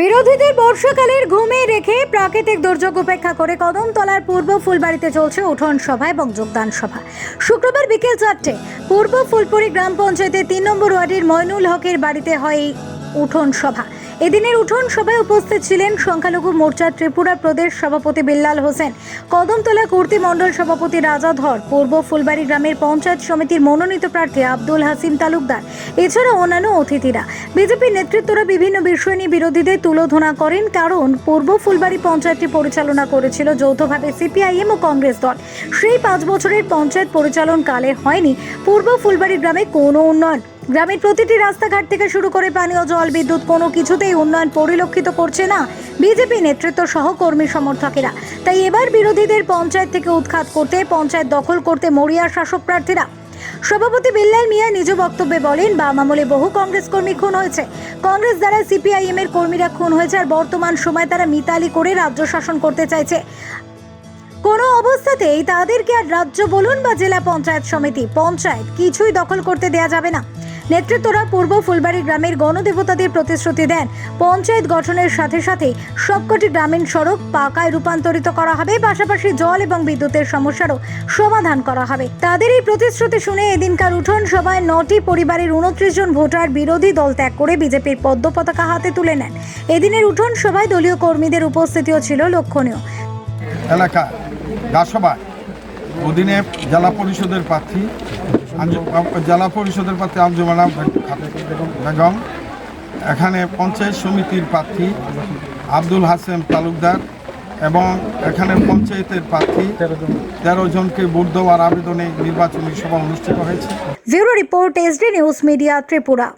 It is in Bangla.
বিরোধীদের বর্ষাকালের ঘুমে রেখে প্রাকৃতিক দুর্যোগ উপেক্ষা করে কদমতলার পূর্ব ফুলবাড়িতে চলছে উঠোন সভা এবং যোগদান সভা। শুক্রবার বিকেল চারটে পূর্ব ফুলপুরি গ্রাম পঞ্চায়েতের তিন নম্বর ওয়ার্ডের ময়নুল হকের বাড়িতে হয় এই উঠোন সভা। এদিনের উঠোন সভায় উপস্থিত ছিলেন সংখ্যালঘু মোর্চার ত্রিপুরা প্রদেশ সভাপতি বিল্লাল হোসেন, কদমতলা কুর্তি মণ্ডল সভাপতি রাজা ধর, পূর্ব ফুলবাড়ি গ্রামের পঞ্চায়েত সমিতির মনোনীত প্রার্থী আব্দুল হাসিম তালুকদার এছাড়া অন্যান্য অতিথিরা। বিজেপি নেতৃত্বরা বিভিন্ন বিষয় নিয়ে বিরোধীদের তুলোধনা করেন, কারণ পূর্ব ফুলবাড়ি পঞ্চায়েতটি পরিচালনা করেছিল যৌথভাবে সিপিআইএম ও কংগ্রেস দল। সেই পাঁচ বছরের পঞ্চায়েত পরিচালন কালে হয়নি পূর্ব ফুলবাড়ি গ্রামে কোনো উন্নয়ন। গ্রামের প্রতিটি রাস্তাঘাট থেকে শুরু করে পানীয় জল, বিদ্যুৎ কোনো কিছুতেই উন্নয়ন পরিলক্ষিত করছে না বিজেপি নেতৃত্ব সহ কর্মী সমর্থকেরা। তাই এবার বিরোধীদের পঞ্চায়েত থেকে উৎখাত করতে, পঞ্চায়েত দখল করতে মরিয়া শাসক প্রার্থীরা। সভাপতি বিল্লাল মিয়া নিজ বক্তব্যে বলেন, বাম আমলে বহু কংগ্রেস কর্মী খুন হয়েছে। কংগ্রেস দ্বারা সিপিআইএম এর কর্মীরা খুন হয়েছে আর বর্তমান সময় তারা মিতালি করে রাজ্য শাসন করতে চাইছে। কোনো অবস্থাতেই তাদেরকে আর রাজ্য বলুন বা জেলা পঞ্চায়েত সমিতি, পঞ্চায়েত কিছুই দখল করতে দেয়া যাবে না। নেতৃত্বরা পূর্ব ফুলবাড়ি গ্রামের গণদেবতাদের প্রতিশ্রুতি দেন। পঞ্চায়েত গঠনের সাথে সাথে সবকটি গ্রামীণ সড়ক পাকায় রূপান্তরিত করা হবে। পাশাপাশি জল এবং বিদ্যুতের সমস্যারও সমাধান করা হবে। তাদের এই প্রতিশ্রুতি শুনে এদিনকার উঠোন সভায় নটি পরিবারের উনত্রিশ জন ভোটার বিরোধী দল ত্যাগ করে বিজেপির পদ্ম পতাকা হাতে তুলে নেন। এদিনের উঠোন সভায় দলীয় কর্মীদের উপস্থিতিও ছিল লক্ষণীয়। এলাকা অধীনে জেলা পরিষদের প্রার্থী জেলা পরিষদের প্রার্থী আঞ্জুমানা বেগম। এখানে পঞ্চায়েত সমিতির প্রার্থী আব্দুল হাসেম তালুকদার এবং এখানে পঞ্চায়েতের প্রার্থী তেরো জনকে ভোট দেওয়ার আবেদনে নির্বাচনী সভা অনুষ্ঠিত হয়েছে। Bureau report SD news media Tripura.